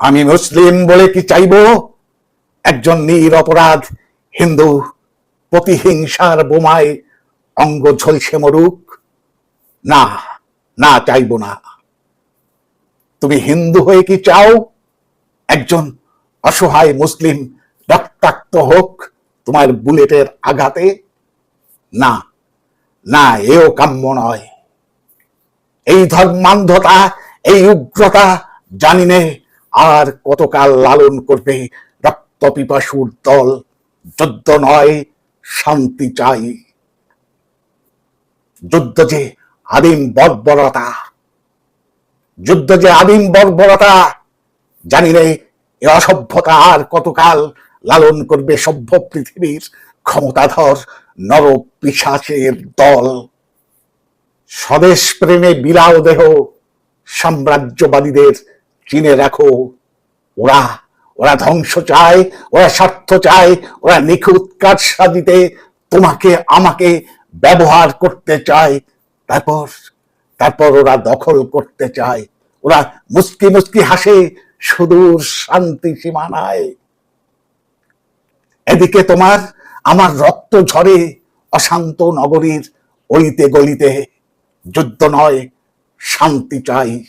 আমি মুসলিম বলে কি চাইব? একজন নির অপরাধ হিন্দু প্রতিহিংসার বোমায় অঙ্গ ঝলসে মরুক? না না চাইব না। তুমি হিন্দু হয়ে কি চাও? একজন অসহায় মুসলিম রক্তাক্ত হোক তোমার বুলেটের আঘাতে? না না, এও কাম্য নয়। এই ধর্মান্ধতা, এই উগ্রতা জানি নে আর কতকাল লালন করবে রক্ত পিপাসুর দল? যুদ্ধ নয়, শান্তি চাই। যুদ্ধ যে আদিম বর্বরতা। যুদ্ধ যে আদিম বর্বরতা, জানি রে এ অসভ্যতা আর কতকাল লালন করবে সভ্য পৃথিবীর ক্ষমতাধর নর পিশাচের দল? স্বদেশ প্রেমে বিলাও দেহ সাম্রাজ্যবাদীদের চিনে রাখো। ওরা ওরা ধ্বংস চায়, ওরা স্বার্থ চায়, ওরা নিখুঁত কাজ সাজিতে তোমাকে, আমাকে ব্যবহার করতে চায়। তারপর তারপর ওরা দখল করতে চায়। ওরা মুস্কি মুস্কি হাসে, সুদূর শান্তি সীমানায়। এদিকে তোমার, আমার রক্ত ঝরে অশান্ত নগরীর অলিতে গলিতে। যুদ্ধ নয়, শান্তি চাই।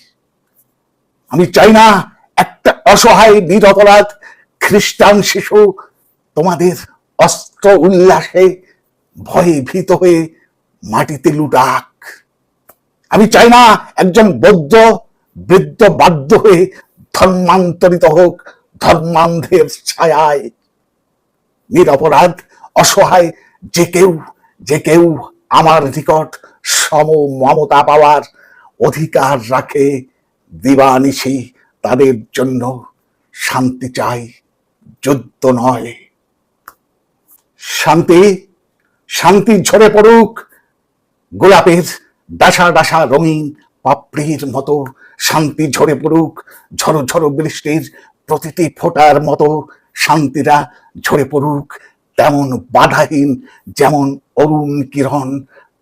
আমি চাই না একটা অসহায়, নিরপরাধ খ্রিস্টান শিশু তোমাদের অস্ত্র উল্লাসে ভয়ে ভীত হয়ে মাটিতে লুটাক। আমি চাই না একজন বৌদ্ধ, বৃদ্ধ, বাধ্য হয়ে ধর্মান্তরিত হোক ধর্মান্ধের ছায়ায়। নিরপরাধ, অসহায়, যে কেউ যে কেউ আমার নিকট সম মমতা পাওয়ার অধিকার রাখে দিবানিশি তাদের জন্য শান্তি চাই, যুদ্ধ নয়। শান্তি শান্তি ঝরে পড়ুক, গোলাপের ডাসা ডাসা রঙিন পাপড়ির মতো শান্তি ঝরে পড়ুক ঝড়ো ঝড়ো বৃষ্টির প্রতিটি ফোঁটার মতো শান্তিরা ঝরে পড়ুক, তেমন বাধাহীন যেমন অরুণ কিরণ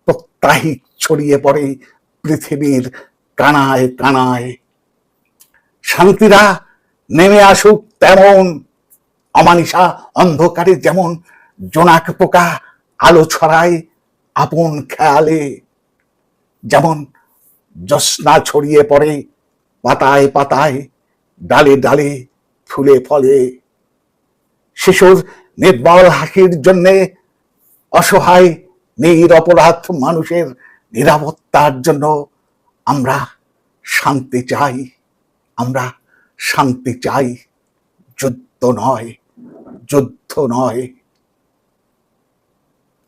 প্রত্যাহিক ছড়িয়ে পড়ে পৃথিবীর কানায় কানায় শান্তিরা নেমে আসুক তেমন। অমানিসা অন্ধকারে যেমন জোনাক পোকা আলো ছড়ায় আপন খেয়ালে, যেমন জ্যোৎস্না ছড়িয়ে পড়ে পাতায় পাতায়, ডালে ডালে ফুলে ফলে। শিশুর নির্বল হাসির জন্যে অসহায়, নিরপরাধ মানুষের নিরাপত্তার জন্য আমরা শান্তি চাই, আমরা শান্তি চাই। যুদ্ধ নয় যুদ্ধ নয়।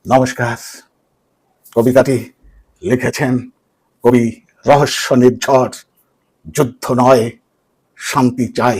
নমস্কার। কবিতাটি লিখেছেন কবি রহস্য নির্ঝর, যুদ্ধ নয়, শান্তি চাই।